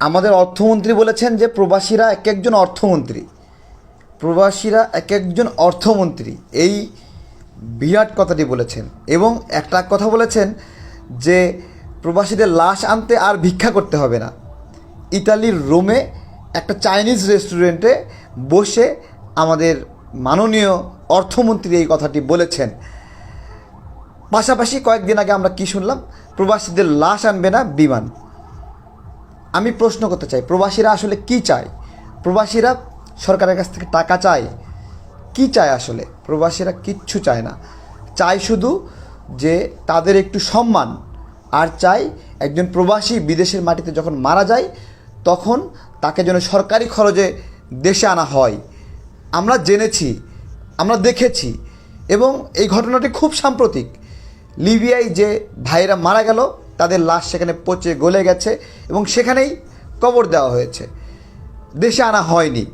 আমাদের অর্থমন্ত্রী বলেছেন যে প্রবাসীরা এক একজন অর্থমন্ত্রী। প্রবাসীরা এক একজন অর্থমন্ত্রী। এই বিরাট কথাটি বলেছেন এবং একটা কথা বলেছেন যে প্রবাসীদের লাশ আনতে আর ভিক্ষা করতে হবে না। ইতালির রোমে একটা চাইনিজ রেস্টুরেন্টে বসে আমাদের মাননীয় অর্থমন্ত্রী এই কথাটি বলেছেন। পাশাপাশি কয়েকদিন আগে আমরা কি শুনলাম? প্রবাসীদের লাশ আনবে না বিমান। আমি প্রশ্ন করতে চাই, প্রবাসীরা আসলে কি চায়? প্রবাসীরা সরকারের কাছ থেকে টাকা চায়? কি চায় আসলে? প্রবাসীরা কিচ্ছু চায় না। চায় শুধু যে তাদের একটু সম্মান, আর চাই একজন প্রবাসী বিদেশের মাটিতে যখন মারা যায়, তখন তাকে যেন সরকারি খরচে দেশে আনা হয়। আমরা জেনেছি, আমরা দেখেছি, এবং এই ঘটনাটি খুব সাম্প্রতিক। লিবিয়ায় যে ভাইয়েরা মারা গেল তাদের লাশ সেখানে পচে গলে গেছে এবং সেখানেই কবর দেওয়া হয়েছে। দেশে আনা হয়নি।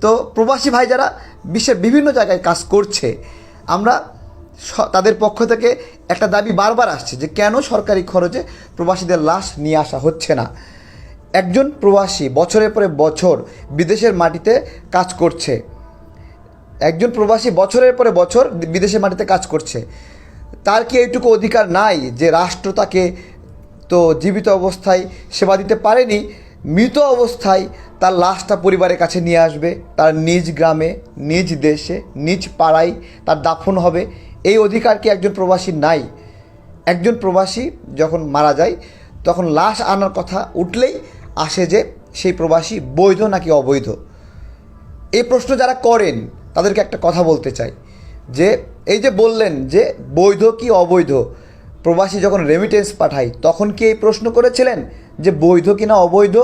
তো প্রবাসী ভাই যারা বিশ্বের বিভিন্ন জায়গায় কাজ করছে। আমরা তাদের পক্ষ থেকে একটা দাবি বারবার আসছে যে কেন সরকারি খরচে প্রবাসীদের লাশ নিয়ে আসা হচ্ছে না। একজন প্রবাসী বছরের পরে বছর বিদেশের মাটিতে কাজ করছে। একজন প্রবাসী বছরের পরে বছর বিদেশের মাটিতে কাজ করছে। তার কি এইটুকু অধিকার নাই যে রাষ্ট্র তাকে তো জীবিত অবস্থায় সেবা দিতে পারেনি? মৃত অবস্থায় তার লাশটা পরিবারের কাছে নিয়ে আসবে, তার নিজ গ্রামে, নিজ দেশে, নিজ পাড়ায় তার দাফন হবে। এই অধিকার কি একজন প্রবাসী নাই? একজন প্রবাসী যখন মারা যায়, তখন লাশ আনার কথা উঠলেই আসে যে সেই প্রবাসী বৈধ নাকি অবৈধ? এই প্রশ্ন যারা করেন, তাদেরকে একটা কথা বলতে চাই যে এই যে বললেন যে বৈধ কি অবৈধ? প্রবাসী যখন রেমিটেন্স পাঠায়, তখন কি এই প্রশ্ন করেছিলেন যে বৈধ কি না অবৈধ?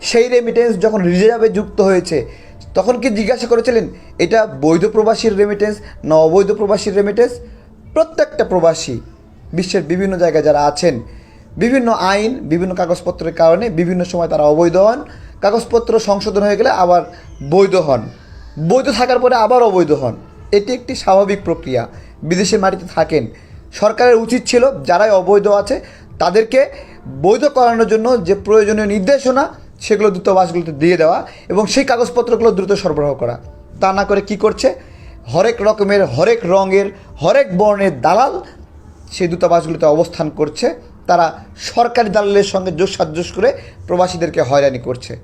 সেই রেমিটেন্স যখন রিজার্ভে যুক্ত হয়েছে, তখন কি জিজ্ঞাসা করেছিলেন, এটা বৈধ প্রবাসীর রেমিটেন্স না অবৈধ প্রবাসীর রেমিটেন্স প্রত্যেকটা প্রবাসী, বিশ্বের বিভিন্ন জায়গায় যারা আছেন, বিভিন্ন আইন, বিভিন্ন কাগজপত্রের কারণে বিভিন্ন সময় তারা অবৈধ হন, কাগজপত্র সংশোধন হয়ে গেলে আবার বৈধ হন। বৈধ থাকার পরে আবার অবৈধ হন। এটি একটি স্বাভাবিক প্রক্রিয়া। বিদেশের মাটিতে থাকেন। সরকারের উচিত ছিল, যারাই অবৈধ আছে, তাদেরকে বৈধ করানোর জন্য যে প্রয়োজনীয় নির্দেশনা, সেগুলো দূতাবাসগুলোতে দিয়ে দেওয়া এবং সেই কাগজপত্রগুলো দ্রুত সরবরাহ করা। তা না করে কি করছে? হরেক রকমের, হরেক রঙের, হরেক বর্ণের দালাল সেই দূতাবাসগুলোতে অবস্থান করছে। তারা সরকারি দালালের সঙ্গে যোগ সাজস করে প্রবাসীদেরকে হয়রানি করছে।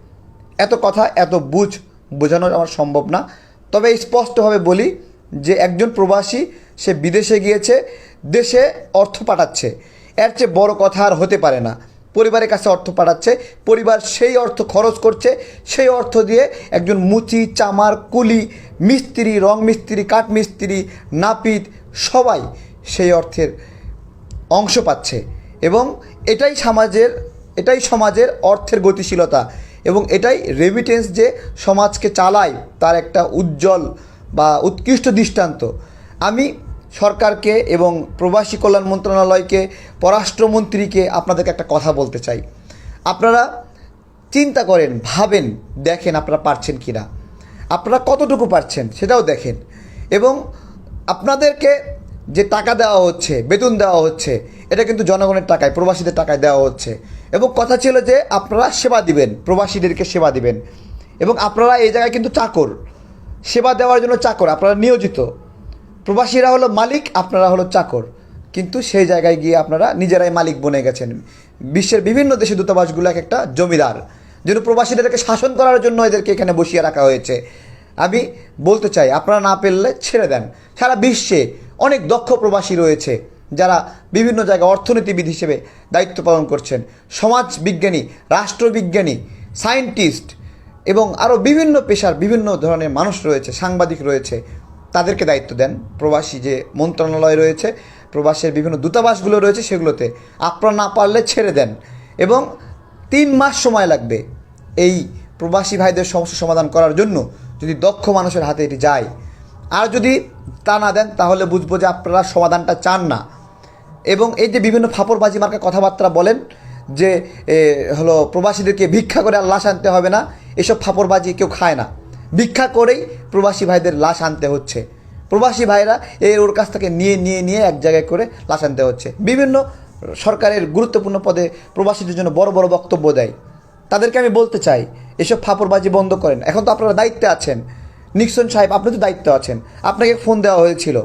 এত কথা, এত বুঝ বোঝানো আমার সম্ভব না। তবে স্পষ্টভাবে বলি যে একজন প্রবাসী, সে বিদেশে গিয়েছে, দেশে অর্থ পাঠাচ্ছে। এর চেয়ে বড় কথা আর হতে পারে না। পরিবারের কাছে অর্থ পাঠাচ্ছে, পরিবার সেই অর্থ খরচ করছে, সেই অর্থ দিয়ে একজন মুচি, চামার, কুলি, মিস্ত্রি, রং মিস্ত্রি, কাঠ মিস্ত্রি, নাপিত, সবাই সেই অর্থের অংশ পাচ্ছে। এবং এটাই সমাজের এটাই সমাজের অর্থের গতিশীলতা। এবং এটাই রেমিটেন্স যে সমাজকে চালায়, তার একটা উজ্জ্বল বা উৎকৃষ্ট দৃষ্টান্ত। আমি সরকারকে এবং প্রবাসী কল্যাণ মন্ত্রণালয়কে, পররাষ্ট্রমন্ত্রীকে আপনাদেরকে একটা কথা বলতে চাই। আপনারা চিন্তা করেন, ভাবেন, দেখেন আপনারা পারছেন কি না আপনারা কতটুকু পারছেন সেটাও দেখেন। এবং আপনাদেরকে যে টাকা দেওয়া হচ্ছে, বেতন দেওয়া হচ্ছে, এটা কিন্তু জনগণের টাকায়, প্রবাসীদের টাকায় দেওয়া হচ্ছে। এবং কথা ছিল যে আপনারা সেবা দিবেন, প্রবাসীদেরকে সেবা দিবেন। এবং আপনারা এই জায়গায় কিন্তু চাকর। সেবা দেওয়ার জন্য চাকর, আপনারা নিয়োজিত। প্রবাসীরা হলো মালিক, আপনারা হলো চাকর। কিন্তু সেই জায়গায় গিয়ে আপনারা নিজেরাই মালিক বনে গেছেন। বিশ্বের বিভিন্ন দেশে দূতাবাসগুলো এক একটা জমিদার। যেন প্রবাসীদেরকে শাসন করার জন্য এদেরকে এখানে বসিয়ে রাখা হয়েছে। আমি বলতে চাই, আপনারা না পেললে ছেড়ে দেন। সারা বিশ্বে অনেক দক্ষ প্রবাসী রয়েছে, যারা বিভিন্ন জায়গায় অর্থনীতিবিদ হিসেবে দায়িত্ব পালন করছেন। সমাজ বিজ্ঞানী রাষ্ট্রবিজ্ঞানী, সায়েন্টিস্ট এবং আরও বিভিন্ন পেশার বিভিন্ন ধরনের মানুষ রয়েছে, সাংবাদিক রয়েছে, তাদেরকে দায়িত্ব দেন। প্রবাসী যে মন্ত্রণালয় রয়েছে, প্রবাসের বিভিন্ন দূতাবাসগুলো রয়েছে, সেগুলোতে আপনারা না পারলে ছেড়ে দেন এবং তিন মাস সময় লাগবে এই প্রবাসী ভাইদের সমস্যা সমাধান করার জন্য যদি দক্ষ মানুষের হাতে এটি যায়। আর যদি তা না দেন, তাহলে বুঝব যে আপনারা সমাধানটা চান না। এবং এই যে বিভিন্ন ফাপড়বাজি মার্কা কথাবার্তা বলেন যে হলো প্রবাসীদেরকে ভিক্ষা করে আর লাশ আনতে হবে না, এসব ফাপড়বাজি কেউ খায় না। ভিক্ষা করেই প্রবাসী ভাইদের লাশ আনতে হচ্ছে। প্রবাসী ভাইরা এর ওর কাছ থেকে নিয়ে নিয়ে নিয়ে এক জায়গায় করে লাশ আনতে হচ্ছে। বিভিন্ন সরকারের গুরুত্বপূর্ণ পদে প্রবাসীদের জন্য বড় বড় বক্তব্য দেয়। তাদেরকে আমি বলতে চাই, এসব ফাপড়বাজি বন্ধ করেন। এখন তো আপনারা দায়িত্বে আছেন। নিক্সন সাহেব, আপনি তো দায়িত্বে আছেন। আপনাকে ফোন দেওয়া হয়েছিল।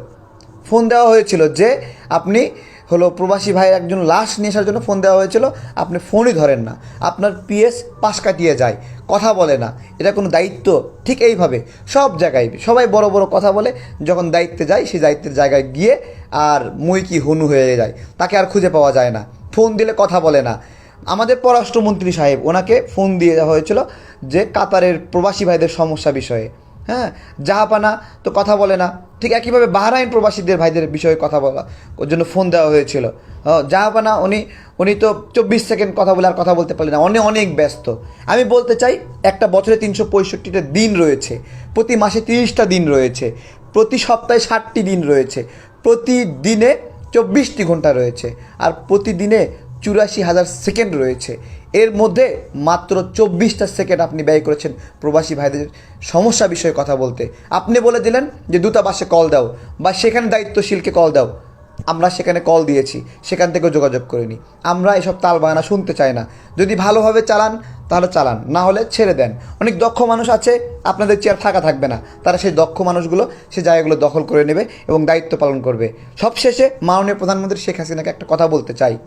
ফোন দেওয়া হয়েছিল যে, আপনি হলো প্রবাসী ভাইয়ের একজন লাশ নিয়ে আসার জন্য ফোন দেওয়া হয়েছিল। আপনি ফোনই ধরেন না। আপনার পিএস পাশ কাটিয়ে যায়। কথা বলে না। এটা কোনো দায়িত্ব। ঠিক এইভাবে। সব জায়গায়। সবাই বড় বড় কথা বলে। যখন দায়িত্বে যায়, সেই দায়িত্বের জায়গায় গিয়ে আর মুই কি হনু হয়ে যায়। তাকে আর খুঁজে পাওয়া যায় না। ফোন দিলে কথা বলে না। আমাদের পররাষ্ট্রমন্ত্রী সাহেব, ওনাকে ফোন দিয়ে দেওয়া হয়েছিল যে, কাতারের প্রবাসী ভাইদের সমস্যা বিষয়ে। হ্যাঁ? জাহাপানা তো কথা বলে না। ঠিক একইভাবে বাহরাইন প্রবাসীদের ভাইদের বিষয়ে কথা বলা ওর জন্য ফোন দেওয়া হয়েছিল। ও, জাহাপানা উনি উনি তো চব্বিশ সেকেন্ড কথা বলে আর কথা বলতে পারলেন না। অনেক অনেক ব্যস্ত। আমি বলতে চাই একটা বছরে তিনশো পঁয়ষট্টিটা দিন রয়েছে। প্রতি মাসে তিরিশটা দিন রয়েছে। প্রতি সপ্তাহে ষাটটি দিন রয়েছে। প্রতিদিনে চব্বিশটি ঘণ্টা রয়েছে। আর প্রতিদিনে চুরাশি হাজার সেকেন্ড রয়েছে। এর মধ্যে মাত্র চব্বিশটা সেকেন্ড আপনি ব্যয় করেছেন প্রবাসী ভাইদের সমস্যা বিষয়ে কথা বলতে। আপনি বলে দিলেন যে, দূতাবাসে কল দাও বা সেখানে দায়িত্বশীলকে কল দাও। আমরা সেখানে কল দিয়েছি, সেখান থেকেও যোগাযোগ করিনি। আমরা এসব তাল বাগানা শুনতে চাই না। যদি ভালোভাবে চালান, তাহলে চালান, না হলে ছেড়ে দেন। অনেক দক্ষ মানুষ আছে, আপনাদের চেয়ার ফাঁকা থাকবে না। তারা সেই দক্ষ মানুষগুলো, সে জায়গাগুলো দখল করে নেবে এবং দায়িত্ব পালন করবে। সবশেষে মাননীয় প্রধানমন্ত্রী শেখ হাসিনাকে একটা কথা বলতে চাই।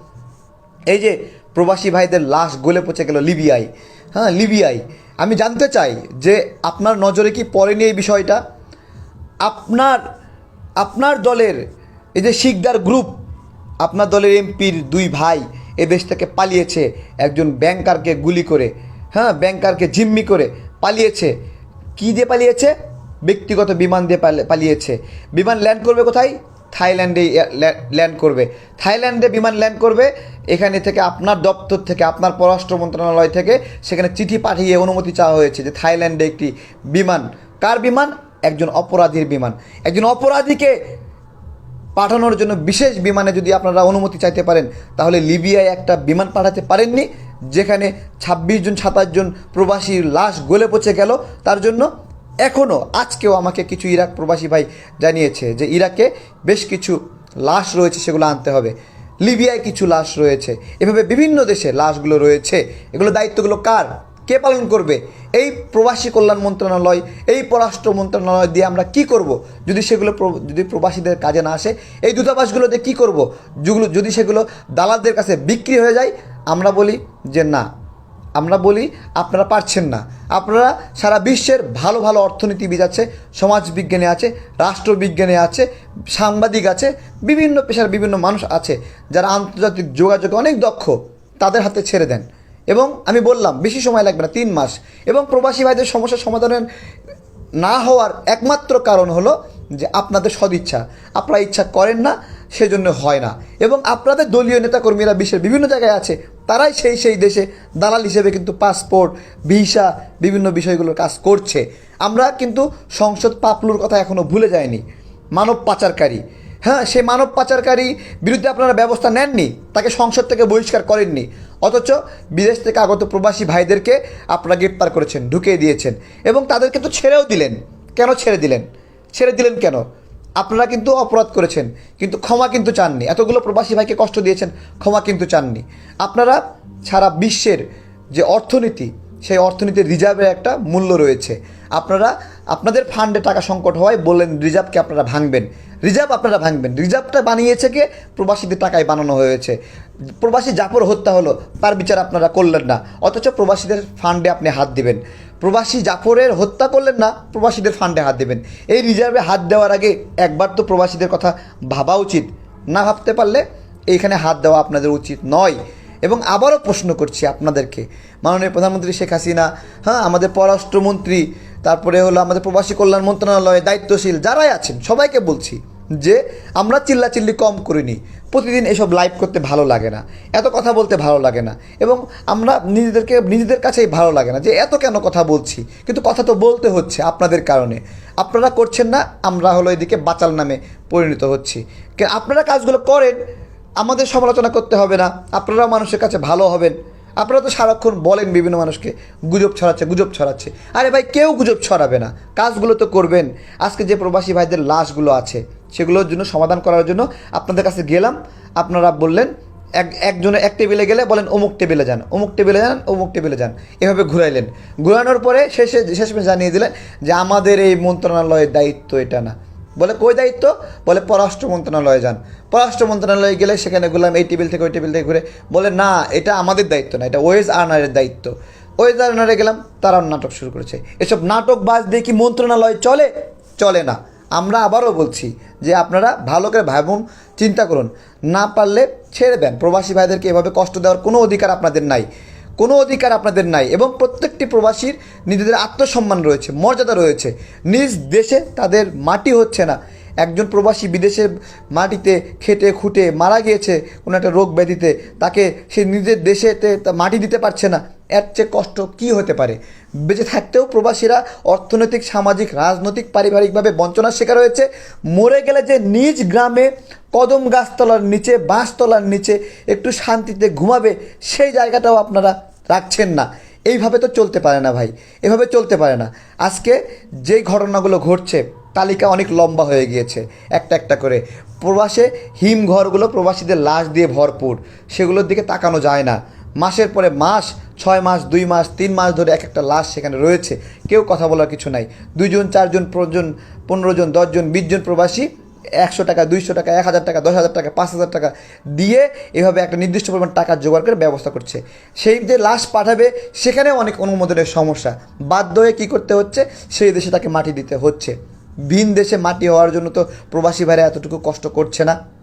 এই যে প্রবাসী ভাইদের লাশ গলে পচে গেল লিবিয়ায়। হ্যাঁ লিবিয়ায়। আমি জানতে চাই যে আপনার নজরে কি পড়েনি এই বিষয়টা? আপনার আপনার দলের এই যে শিকদার গ্রুপ, আপনার দলের এমপির দুই ভাই এ দেশ থেকে পালিয়েছে, একজন ব্যাংকারকে গুলি করে হ্যাঁ ব্যাংকারকে জিম্মি করে পালিয়েছে। কী দিয়ে পালিয়েছে? ব্যক্তিগত বিমান দিয়ে পালিয়েছে। বিমান ল্যান্ড করবে কোথায়? থাইল্যান্ডে ল্যান্ড করবে। থাইল্যান্ডে বিমান ল্যান্ড করবে, এখানে থেকে আপনার দপ্তর থেকে, আপনার পররাষ্ট্র মন্ত্রণালয় থেকে সেখানে চিঠি পাঠিয়ে অনুমতি চাওয়া হয়েছে যে থাইল্যান্ডে একটি বিমান। কার বিমান? একজন অপরাধীর বিমান। একজন অপরাধীকে পাঠানোর জন্য বিশেষ বিমানে যদি আপনারা অনুমতি চাইতে পারেন, তাহলে লিবিয়ায় একটা বিমান পাঠাতে পারেননি, যেখানে ছাব্বিশ জন, সাতাশ জন প্রবাসীর লাশ গলে পচে গেল। তার জন্য এখনও আজকেও আমাকে কিছু ইরাক প্রবাসী ভাই জানিয়েছে যে ইরাকে বেশ কিছু লাশ রয়েছে, সেগুলো আনতে হবে। লিবিয়ায় কিছু লাশ রয়েছে। এভাবে বিভিন্ন দেশে লাশগুলো রয়েছে। এগুলো দায়িত্বগুলো কার? কে পালন করবে? এই প্রবাসী কল্যাণ মন্ত্রণালয়, এই পররাষ্ট্র মন্ত্রণালয় দিয়ে আমরা কি করব? যদি সেগুলো যদি প্রবাসীদের কাজে না আসে, এই দূতাবাসগুলো দিয়ে কী করব? যদি সেগুলো দালালদের কাছে বিক্রি হয়ে যায়, আমরা বলি যে না। আমরা বলি আপনারা পারছেন না। আপনারা সারা বিশ্বের ভালো ভালো অর্থনীতিবিদ আছে, সমাজবিজ্ঞানী আছে, রাষ্ট্রবিজ্ঞানী আছে, সাংবাদিক আছে, বিভিন্ন পেশার বিভিন্ন মানুষ আছে, যারা আন্তর্জাতিক যোগাযোগে অনেক দক্ষ, তাদের হাতে ছেড়ে দেন। এবং আমি বললাম, বেশি সময় লাগবে না, তিন মাস। এবং প্রবাসী ভাইদের সমস্যার সমাধানের না হওয়ার একমাত্র কারণ হলো যে আপনাদের সদিচ্ছা। আপনারা ইচ্ছা করেন না, সেজন্য হয় না। এবং আপনাদের দলীয় নেতাকর্মীরা বিশ্বের বিভিন্ন জায়গায় আছে তারাই সেই সেই দেশে দালাল হিসেবে কিন্তু পাসপোর্ট, ভিসা, বিভিন্ন বিষয়গুলোর কাজ করছে। আমরা কিন্তু সংসদ পাপলুর কথা এখনও ভুলে যায়নি মানব পাচারকারী। হ্যাঁ সে মানব পাচারকারী বিরুদ্ধে আপনারা ব্যবস্থা নেননি? তাকে সংসদ থেকে বহিষ্কার করেননি। অথচ বিদেশ থেকে আগত প্রবাসী ভাইদেরকে আপনারা গ্রেপ্তার করেছেন, ঢুকিয়ে দিয়েছেন এবং তাদেরকে তো ছেড়েও দিলেন। কেন ছেড়ে দিলেন? ছেড়ে দিলেন কেন? আপনারা কিন্তু অপরাধ করেছেন, কিন্তু ক্ষমা কিন্তু চাননি। এতগুলো প্রবাসী ভাইকে কষ্ট দিয়েছেন, ক্ষমা কিন্তু চাননি। আপনারা সারা বিশ্বের যে অর্থনীতি, সেই অর্থনীতির রিজার্ভের একটা মূল্য রয়েছে। আপনারা, আপনাদের ফান্ডে টাকা সংকট হওয়ায় বললেন, রিজার্ভকে আপনারা ভাঙবেন। রিজার্ভ আপনারা ভাঙবেন। রিজার্ভটা বানিয়েছে কে? প্রবাসীদের টাকায় বানানো হয়েছে। প্রবাসী জাফর হত্যা হলো, তার বিচার আপনারা করলেন না। অথচ প্রবাসীদের ফান্ডে আপনি হাত দিবেন। প্রবাসী জাফরের হত্যা করলেন না, প্রবাসীদের ফান্ডে হাত দেবেন। এই রিজার্ভে হাত দেওয়ার আগে একবার তো প্রবাসীদের কথা ভাবা উচিত। না ভাবতে পারলে এইখানে হাত দেওয়া আপনাদের উচিত নয়। এবং আবারও প্রশ্ন করছি আপনাদেরকে। মাননীয় প্রধানমন্ত্রী শেখ হাসিনা হ্যাঁ আমাদের পররাষ্ট্রমন্ত্রী, তারপরে হলো আমাদের প্রবাসী কল্যাণ মন্ত্রণালয়ে দায়িত্বশীল, যারাই আছেন, সবাইকে বলছি যে আমরা চিল্লাচিল্লি কম করিনি। প্রতিদিন এসব লাইভ করতে ভালো লাগে না। এত কথা বলতে ভালো লাগে না। এবং আমরা নিজেদেরকে, নিজেদের কাছেই ভালো লাগে না যে, এত কেন কথা বলছি? কিন্তু কথা তো বলতে হচ্ছে আপনাদের কারণে। আপনারা করছেন না, আমরা হলো এদিকে বাচাল নামে পরিণত হচ্ছি। আপনারা কাজগুলো করেন, আমাদের সমালোচনা করতে হবে না। আপনারা মানুষের কাছে ভালো হবেন। আপনারা তো সারাক্ষণ বলেন বিভিন্ন মানুষকে, গুজব ছড়াচ্ছে গুজব ছড়াচ্ছে। আরে ভাই, কেউ গুজব ছড়াবে না। কাজগুলো তো করবেন। আজকে যে প্রবাসী ভাইদের লাশগুলো আছে সেগুলোর জন্য সমাধান করার জন্য আপনাদের কাছে গেলাম। আপনারা বললেন, এক একজনে এক টেবিলে গেলে বলেন, অমুক টেবিলে যান, অমুক টেবিলে যান, অমুক টেবিলে যান। এভাবে ঘুরাইলেন। ঘুরানোর পরে শেষে শেষমেশ জানিয়ে দিলেন যে, আমাদের এই মন্ত্রণালয়ের দায়িত্ব এটা না। বলে, কই দায়িত্ব? বলে, পররাষ্ট্র মন্ত্রণালয়ে যান। পররাষ্ট্র মন্ত্রণালয়ে গেলে সেখানে গুলাম এই টেবিল থেকে ওই টেবিল থেকে ঘুরে। বলে, না, এটা আমাদের দায়িত্ব না, এটা ওয়েজ আর্নারের দায়িত্ব। ওয়েজ আর্নারে গেলাম, তারাও নাটক শুরু করেছে। এসব নাটক বাজ দিয়ে কি মন্ত্রণালয় চলে? চলে না। আমরা আবারও বলছি যে আপনারা ভালো করে ভাবুন চিন্তা করুন। না পারলে ছেড়ে দেন। প্রবাসী ভাইদেরকে এভাবে কষ্ট দেওয়ার কোনো অধিকার আপনাদের নাই। কোনো অধিকার আপনাদের নাই এবং প্রত্যেকটি প্রবাসীর নিজেদের আত্মসম্মান রয়েছে, মর্যাদা রয়েছে। নিজ দেশে তাদের মাটি হচ্ছে না। একজন প্রবাসী বিদেশের মাটিতে খেটে খুঁটে মারা গিয়েছে, কোনো একটা রোগ ব্যাধিতে, তাকে সে নিজের দেশেতে মাটি দিতে পারছে না। এর চেয়ে কষ্ট কী হতে পারে? বেঁচে থাকতেও প্রবাসীরা অর্থনৈতিক, সামাজিক, রাজনৈতিক, পারিবারিকভাবে বঞ্চনার শিকার হয়েছে। মরে গেলে যে নিজ গ্রামে কদম গাছতলার নিচে, বাঁশতলার নিচে একটু শান্তিতে ঘুমাবে, সেই জায়গাটাও আপনারা রাখছেন না। এইভাবে তো চলতে পারে না ভাই, এভাবে চলতে পারে না। আজকে যেই ঘটনাগুলো ঘটছে, তালিকা অনেক লম্বা হয়ে গিয়েছে, একটা একটা করে। প্রবাসে হিমঘরগুলো প্রবাসীদের লাশ দিয়ে ভরপুর, সেগুলোর দিকে তাকানো যায় না। মাসের পরে মাস, ছয় মাস, দুই মাস, তিন মাস ধরে এক একটা লাশ সেখানে রয়েছে। কেউ কথা বলার কিছু নাই। দুইজন, চারজন পাঁচজন পনেরো জন দশজন, বিশজন প্রবাসী একশো টাকা, দুইশো টাকা, এক হাজার টাকা, দশ হাজার টাকা, পাঁচ হাজার টাকা দিয়ে এভাবে একটা নির্দিষ্ট পরিমাণ টাকা জোগাড় করে ব্যবস্থা করছে। সেই যে লাশ পাঠাবে, সেখানেও অনেক অনুমোদনের সমস্যা। বাধ্য হয়ে কী করতে হচ্ছে? সেই দেশে তাকে মাটি দিতে হচ্ছে। ভিন দেশে মাটি হওয়ার জন্য তো প্রবাসী ভাইরা এতটুকু কষ্ট করছে না।